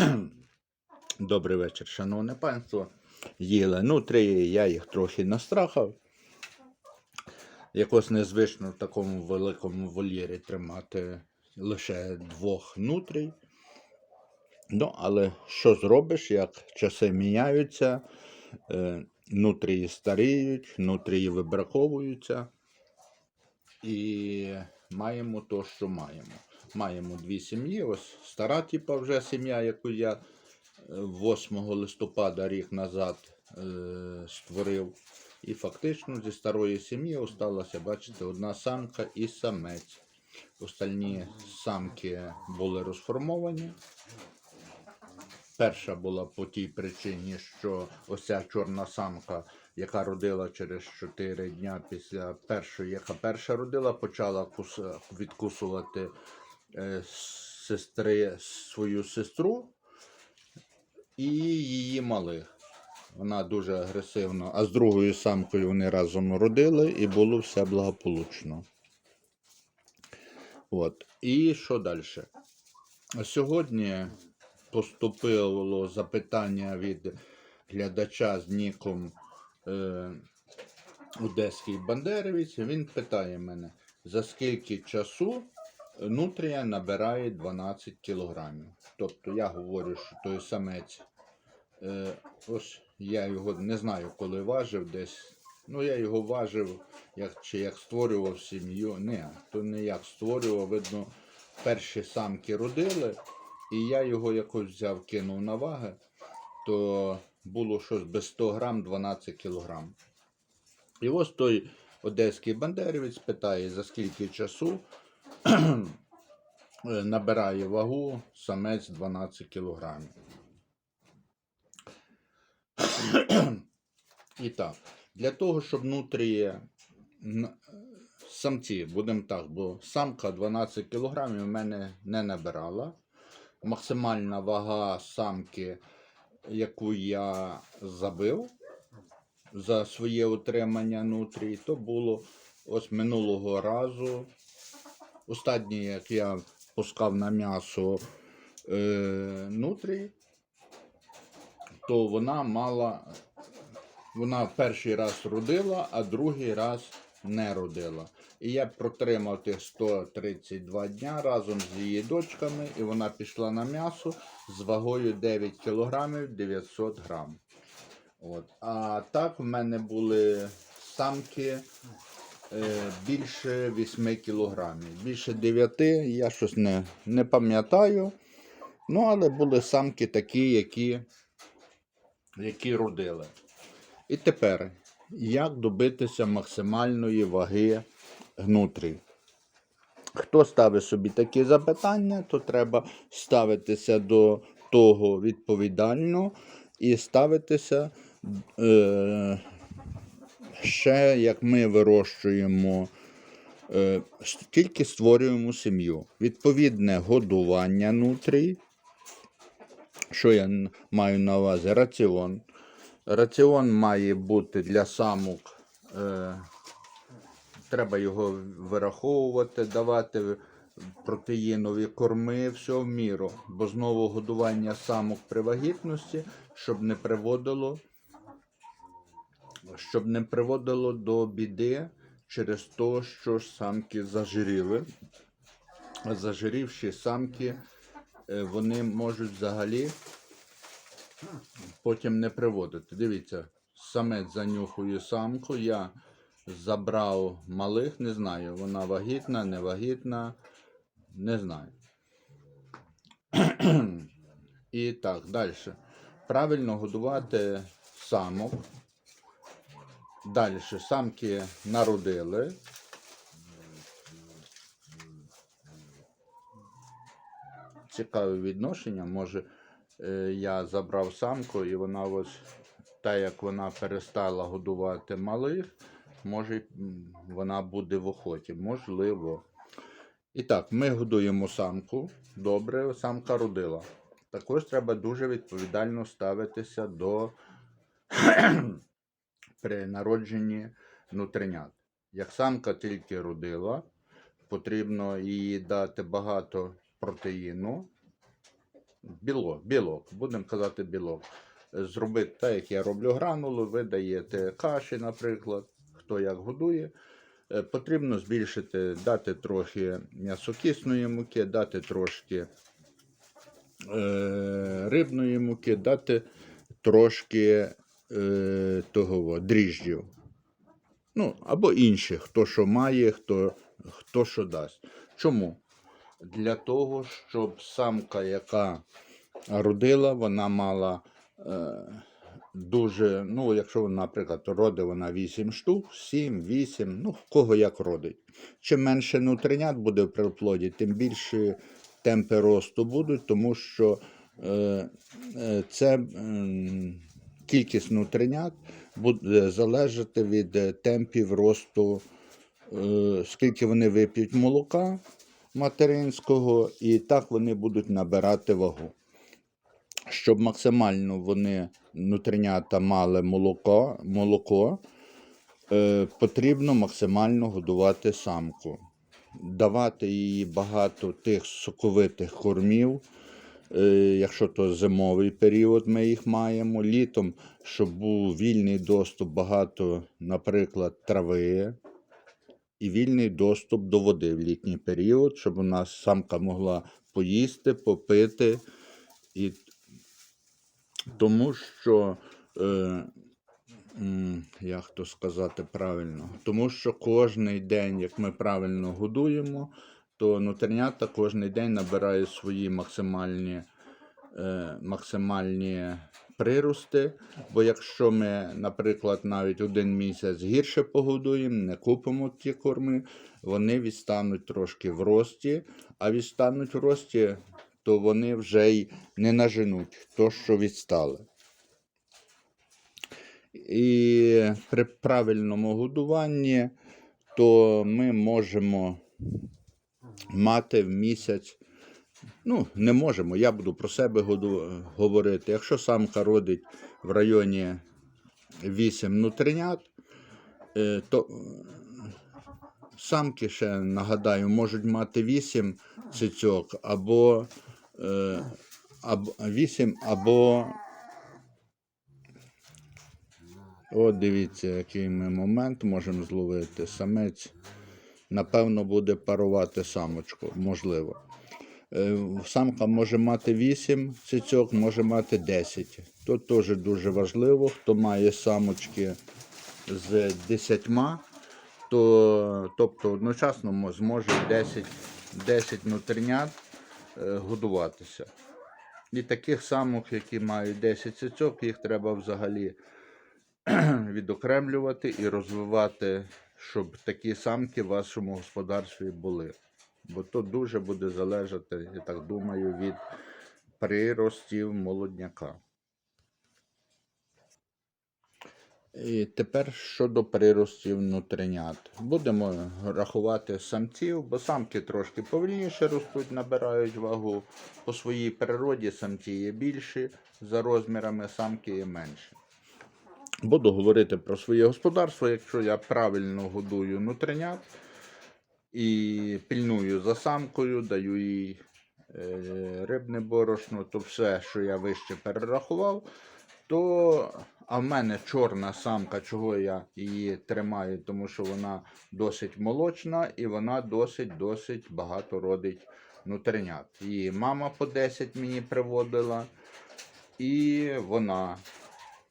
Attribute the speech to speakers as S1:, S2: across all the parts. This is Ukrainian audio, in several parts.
S1: Добрий вечір, шановне панство. Їли нутрії, я їх трохи настрахав. Якось незвично в такому великому вольєрі тримати лише двох нутрій. Ну, але що зробиш, як часи міняються, е, нутрії старіють, нутрії вибраковуються. І маємо то, що маємо. Маємо дві сім'ї. Ось стара, типа, вже сім'я, яку я е, 8 листопада рік назад е, створив. І фактично зі старої сім'ї осталася, бачите, одна самка і самець. Остальні самки були розформовані. Перша була по тій причині, що ось ця чорна самка, яка родила через 4 дня після першої, яка перша родила, почала кус- відкусувати е, сестри свою сестру і її малих. Вона дуже агресивно, а з другою самкою вони разом родили і було все благополучно. От. І що далі? Сьогодні поступило запитання від глядача з ніком е, Одеський Бандерівець. Він питає мене, за скільки часу нутрія набирає 12 кілограмів. Тобто я говорю, що той самець, е, ось я його не знаю, коли важив десь. Ну, я його важив, як, чи як створював сім'ю. Не, то не як створював, видно, перші самки родили, і я його якось взяв, кинув на ваги, то було щось без 100 грам 12 кілограм. І ось той одеський бандерівець питає, за скільки часу набирає вагу самець 12 кілограмів. І так, для того, щоб нутрії самці, будемо так, бо самка 12 кілограмів в мене не набирала. Максимальна вага самки, яку я забив за своє утримання нутрій, то було ось минулого разу. Останнє, як я пускав на м'ясо е, нутрій, то вона мала вона перший раз родила, а другий раз не родила. І я протримав тих 132 дня разом з її дочками, і вона пішла на м'ясо з вагою 9 кг 900 грам. От. А так в мене були самки більше 8 кілограмів. Більше 9, я щось не, не пам'ятаю. Ну, але були самки такі, які, які родили. І тепер, як добитися максимальної ваги гнутрі? Хто ставить собі такі запитання, то треба ставитися до того відповідально і ставитися е, ще, як ми вирощуємо, е, тільки створюємо сім'ю. Відповідне годування нутрій. Що я маю на увазі? Раціон. Раціон має бути для самок. Е, треба його вираховувати, давати протеїнові корми, все в міру. Бо знову годування самок при вагітності, щоб не приводило, щоб не приводило до біди через те, що самки зажиріли. Зажирівші самки, е, вони можуть взагалі потім не приводити. Дивіться, самець занюхує самку. Я забрав малих, не знаю, вона вагітна, не вагітна, не знаю. І так, далі. Правильно годувати самок. Далі самки народили. Цікаве відношення. Може, е, я забрав самку, і вона ось, та як вона перестала годувати малих, може вона буде в охоті. Можливо. І так, ми годуємо самку. Добре, самка родила. Також треба дуже відповідально ставитися до при народженні нутринят. Як самка тільки родила, потрібно їй дати багато протеїну, білок, білок, будемо казати білок. Зробити так, як я роблю гранулу, ви даєте каші, наприклад, хто як годує. Е, Потрібно збільшити, дати трохи м'ясокисної муки, дати трошки е, рибної муки, дати трошки е, того дріжджів. Ну, або інші, хто що має, хто, хто що дасть. Чому? Для того, щоб самка, яка родила, вона мала е, дуже, ну, якщо, наприклад, родить вона 8 штук, 7, 8, ну, кого як родить. Чим менше нутринят буде в приплоді, тим більше темпи росту будуть, тому що е, е, це м, кількість нутринят буде залежати від е, темпів росту, е, скільки вони вип'ють молока материнського, і так вони будуть набирати вагу. Щоб максимально вони нутринята мали молоко, молоко е, потрібно максимально годувати самку, давати їй багато тих соковитих кормів. Е, якщо то зимовий період ми їх маємо, літом, щоб був вільний доступ багато, наприклад, трави і вільний доступ до води в літній період, щоб у нас самка могла поїсти, попити. І тому що, е, як то сказати правильно, тому що кожний день, як ми правильно годуємо, то нутринята кожен день набирають свої максимальні, е, максимальні прирости. Бо якщо ми, наприклад, навіть один місяць гірше погодуємо, не купимо ті корми, вони відстануть трошки в рості, а відстануть в рості, то вони вже й не наженуть то, що відстали. І при правильному годуванні, то ми можемо мати в місяць. Ну, не можемо. Я буду про себе говорити. Якщо самка родить в районі 8 нутринят, е, то самки ще нагадаю, можуть мати 8 цицьок або, е, або 8. От дивіться, який ми момент можемо зловити. Самець, напевно, буде парувати самочку, можливо. Е, Самка може мати 8 цицьок, може мати 10. Тут теж дуже важливо, хто має самочки з 10, то, тобто одночасно зможе 10, 10 нутринят е, годуватися. І таких самок, які мають 10 цицьок, їх треба взагалі відокремлювати і розвивати, щоб такі самки в вашому господарстві були. Бо то дуже буде залежати, я так думаю, від приростів молодняка. І тепер щодо приростів нутринят. Будемо рахувати самців, бо самки трошки повільніше ростуть, набирають вагу. По своїй природі самці є більші, за розмірами самки є менші. Буду говорити про своє господарство, якщо я правильно годую нутринят і пільную за самкою, даю їй е, рибне борошно, то все, що я вище перерахував, то а в мене чорна самка, чого я її тримаю, тому що вона досить молочна і вона досить досить багато родить нутринят. Її мама по 10 мені приводила, і вона.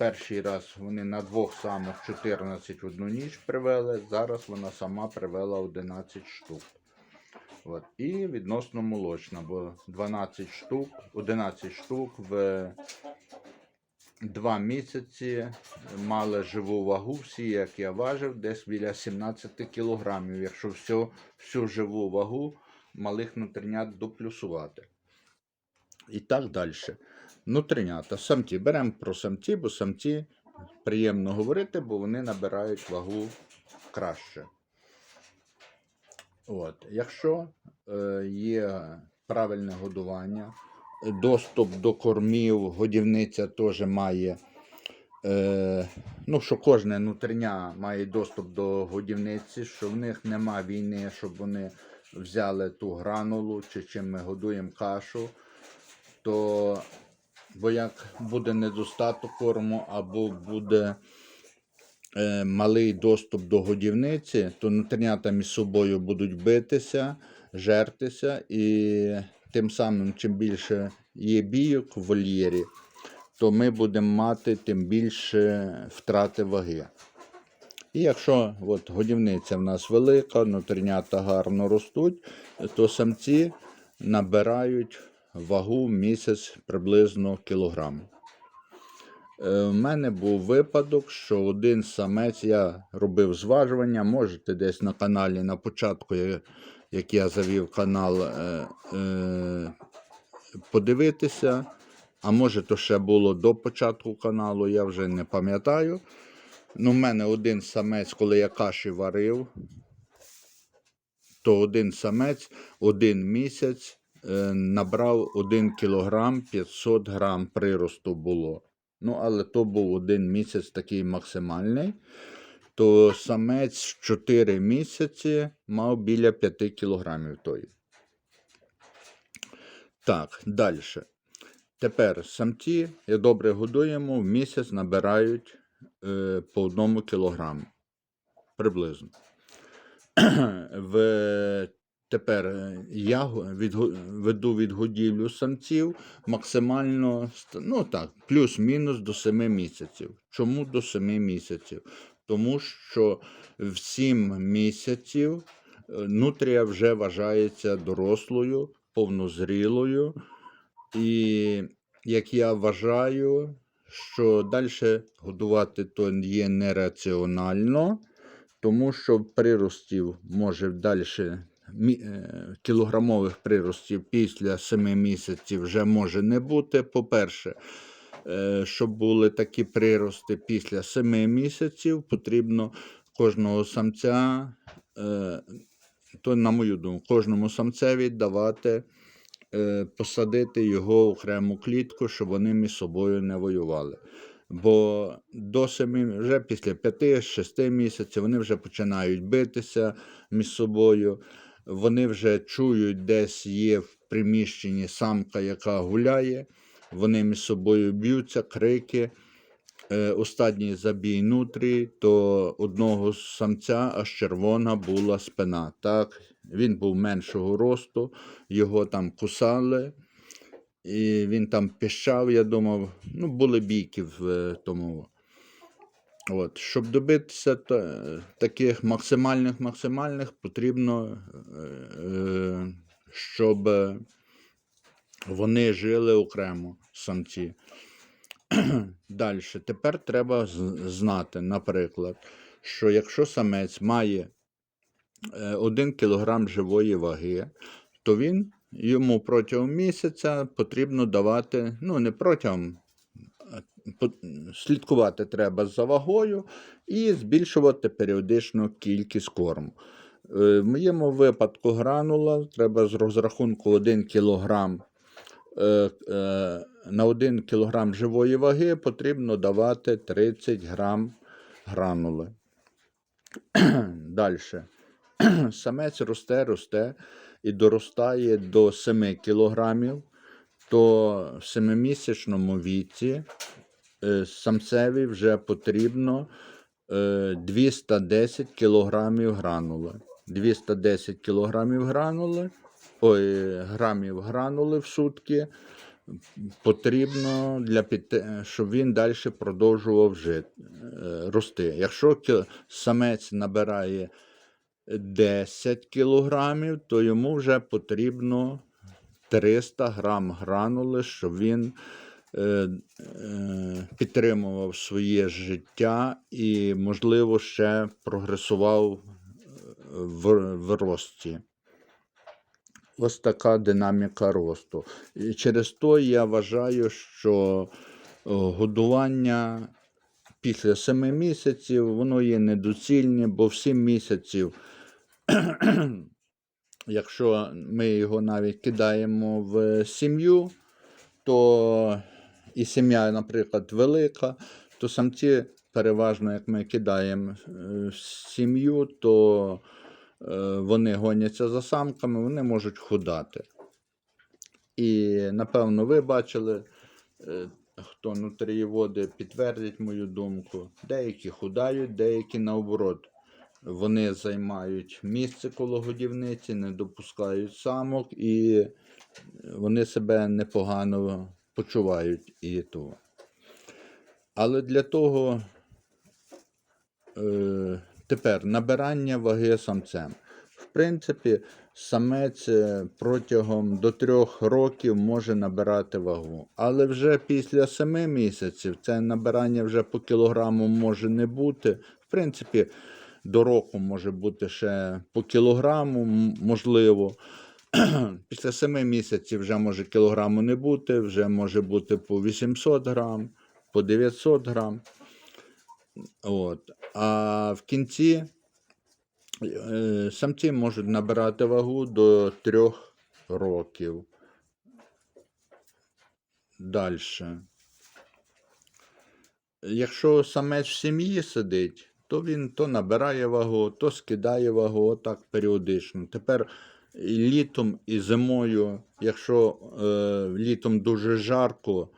S1: Перший раз вони на двох самок 14 одну ніч привели. Зараз вона сама привела 11 штук. От. І відносно молочна, бо 12 штук, 11 штук в 2 місяці мали живу вагу, всі, як я важив, десь біля 17 кілограмів, якщо всю, всю живу вагу малих нутринят доплюсувати. І так далі. Нутринята, самці. Беремо про самці, бо самці приємно говорити, бо вони набирають вагу краще. От. Якщо е, є правильне годування, доступ до кормів, годівниця теж має. Е, ну, що кожне нутриня має доступ до годівниці, що в них нема війни, щоб вони взяли ту гранулу, чи чим ми годуємо кашу. то бо як буде недостаток корму або буде е, малий доступ до годівниці, то нутринята між собою будуть битися, жертися, і тим самим, чим більше є бійок в вольєрі, то ми будемо мати тим більше втрати ваги. І якщо от, годівниця в нас велика, нутринята гарно ростуть, то самці набирають вагу місяць приблизно кілограм. Е, У мене був випадок, що один самець, я робив зважування, можете десь на каналі на початку, як я завів канал, е, е, подивитися. А може, то ще було до початку каналу, я вже не пам'ятаю. Ну, в мене один самець, коли я каші варив, то один самець один місяць е, набрав 1 кілограм 500 грам приросту було. Ну, але то був один місяць такий максимальний. То самець 4 місяці мав біля 5 кілограмів той. Так, далі. Тепер самці, як добре годуємо, в місяць набирають е, по одному кілограму. Приблизно. В, тепер е, я відго- веду відгодівлю самців максимально ну так, плюс-мінус до 7 місяців. Чому до 7 місяців? Тому що в 7 місяців е, нутрія вже вважається дорослою, повнозрілою. І як я вважаю, що далі годувати то є нераціонально, тому що приростів може далі кілограмових приростів після 7 місяців вже може не бути. По-перше, е, щоб були такі прирости після 7 місяців, потрібно кожного самця, е, то, на мою думку, кожному самцеві давати е, посадити його в окрему клітку, щоб вони між собою не воювали. Бо до 7, вже після 5-6 місяців вони вже починають битися між собою. Вони вже чують, десь є в приміщенні самка, яка гуляє. Вони між собою б'ються, крики. Е, Останній забій нутрі, то одного з самця аж червона була спина. Так? Він був меншого росту, його там кусали, і він там піщав, я думав, ну, були бійки в е, тому. От, щоб добитися та- таких максимальних максимальних, потрібно, е, е, щоб е, вони жили окремо, самці. Далі. Тепер треба знати, наприклад, що якщо самець має 1 кг живої ваги, то він йому протягом місяця потрібно давати, ну не протягом, слідкувати треба за вагою і збільшувати періодично кількість корму. Е, В моєму випадку гранула треба з розрахунку 1 кг е, е, на 1 кг живої ваги потрібно давати 30 грам гранули. Далі. Самець росте, росте і доростає до 7 кілограмів, то в 7-місячному віці самцеві вже потрібно е, 210 кілограмів гранули. 210 кілограмів гранули, ой, грамів гранули в сутки потрібно для підте- щоб він далі продовжував жити, е, рости. Якщо самець набирає 10 кілограмів, то йому вже потрібно 300 грам гранули, щоб він е, е, підтримував своє життя і, можливо, ще прогресував е, в, в рості. Ось така динаміка росту. І через то я вважаю, що е, годування після 7 місяців воно є недоцільне, бо в 7 місяців, якщо ми його навіть кидаємо в сім'ю, то і сім'я, наприклад, велика, то самці переважно, як ми кидаємо е, сім'ю, то е, вони гоняться за самками, вони можуть худати. І напевно ви бачили, е, хто нутрієводи підтвердять мою думку. Деякі худають, деякі наоборот. Вони займають місце коло годівниці, не допускають самок і вони себе непогано почувають і того. Але для того е, тепер набирання ваги самцем. В принципі, самець е, протягом до трьох років може набирати вагу. Але вже після семи місяців це набирання вже по кілограму може не бути. В принципі, до року може бути ще по кілограму, можливо. Після 7 місяців вже може кілограму не бути, вже може бути по 800 грам, по 900 грам. От. А в кінці е, самці можуть набирати вагу до 3 років. Далі. Якщо самець в сім'ї сидить, то він то набирає вагу, то скидає вагу, отак періодично. Тепер і літом і зимою, якщо е, літом дуже жарко,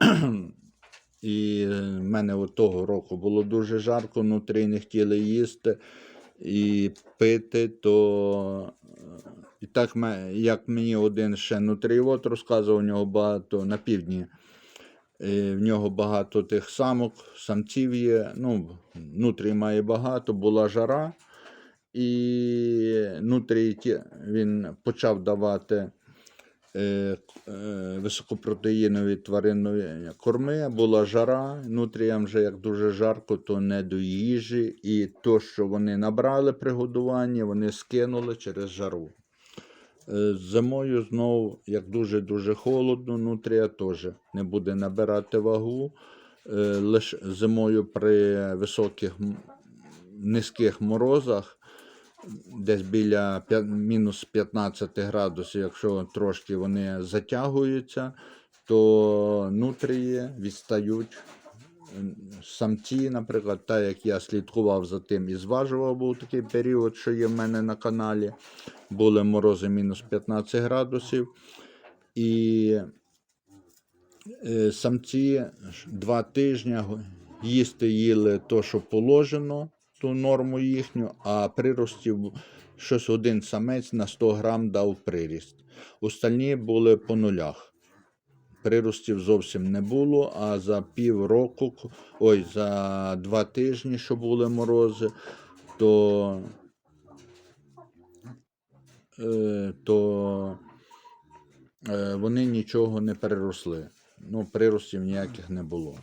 S1: і в мене от того року було дуже жарко, внутрі не хотіли їсти і пити, то е, і так, як мені один ще нутрієвод розказував, у нього багато на півдні. е, В нього багато тих самок, самців є. Ну, нутрій має багато, була жара. І нутріті він почав давати е, е, високопротеїнові тваринної корми, була жара, нутріям вже як дуже жарко, то не до їжі. І то, що вони набрали при годуванні, вони скинули через жару. Е, Зимою знову, як дуже-дуже холодно, нутрія теж не буде набирати вагу. Лише зимою при високих низьких морозах, десь біля мінус 15 градусів, якщо трошки вони затягуються, то нутрії відстають. Самці, наприклад, так як я слідкував за тим і зважував, був такий період, що є в мене на каналі. Були морози мінус 15 градусів. І е, самці два тижні їсти їли то, що положено, ту норму їхню, а приростів щось один самець на 100 грам дав приріст. Остальні були по нулях. Приростів зовсім не було, а за півроку, к- ой, за два тижні, що були морози, то, е, то е, вони нічого не переросли. Ну, приростів ніяких не було.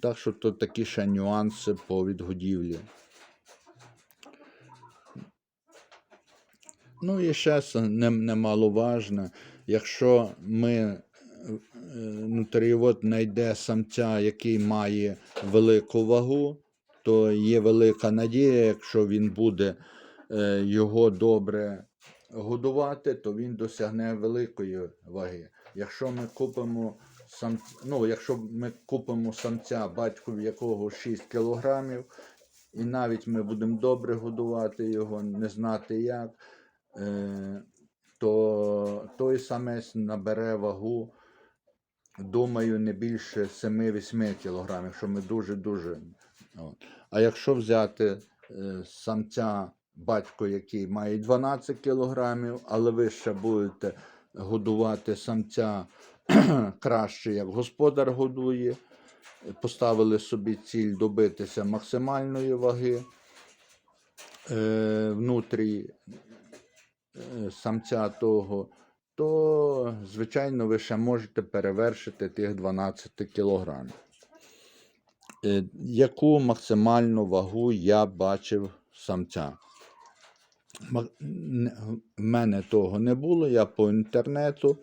S1: Так що то такі ще нюанси по відгодівлі. Ну і ще немаловажне, якщо ми е, нутрієвод знайде самця, який має велику вагу, то є велика надія, якщо він буде е, його добре годувати, то він досягне великої ваги. Якщо ми купимо сам, ну, якщо ми купимо самця, батькові якого 6 кілограмів, і навіть ми будемо добре годувати його, не знати як, то той самець набере вагу, думаю, не більше 7-8 кілограмів, якщо ми дуже-дуже. А якщо взяти е, самця, батько, який має 12 кілограмів, але ви ще будете годувати самця краще, як господар годує, поставили собі ціль добитися максимальної ваги е, внутрі е, самця того, то, звичайно, ви ще можете перевершити тих 12 кілограмів. Е, Яку максимальну вагу я бачив самця? В мене того не було. Я по інтернету.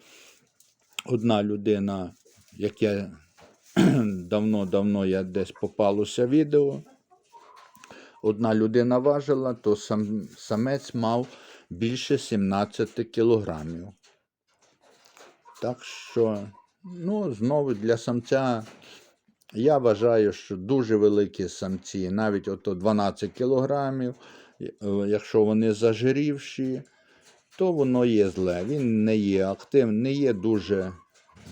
S1: Одна людина, як я давно-давно я десь попалося відео. Одна людина важила, то сам, самець мав більше 17 кілограмів. Так що, ну, знову для самця я вважаю, що дуже великі самці, навіть ото 12 кілограмів, е, якщо вони зажирівші, то воно є зле. Він не є активним, не є дуже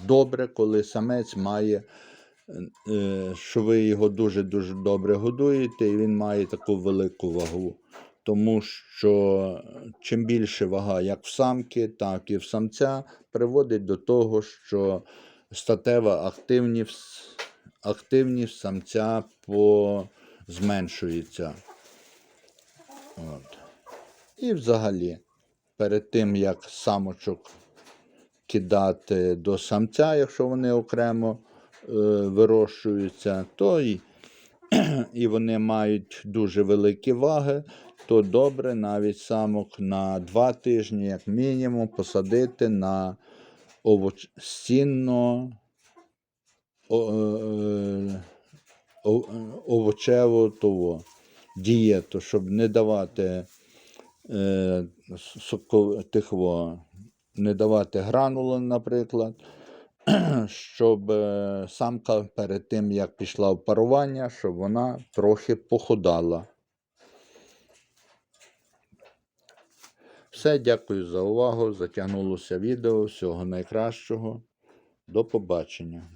S1: добре, коли самець має, е, що ви його дуже-дуже добре годуєте, і він має таку велику вагу. Тому що чим більше вага як в самки, так і в самця, приводить до того, що статева активність, активність самця по, зменшується. От. І взагалі, перед тим як самочок кидати до самця, якщо вони окремо е, вирощуються, то і, і вони мають дуже великі ваги, то добре навіть самок на 2 тижні, як мінімум, посадити на овоч... стінно о, е, о- овочеву того, дієту, щоб не давати е, не давати гранули, наприклад, щоб е, самка перед тим, як пішла в парування, щоб вона трохи походала. Все, дякую за увагу. Затягнулося відео. Всього найкращого. До побачення.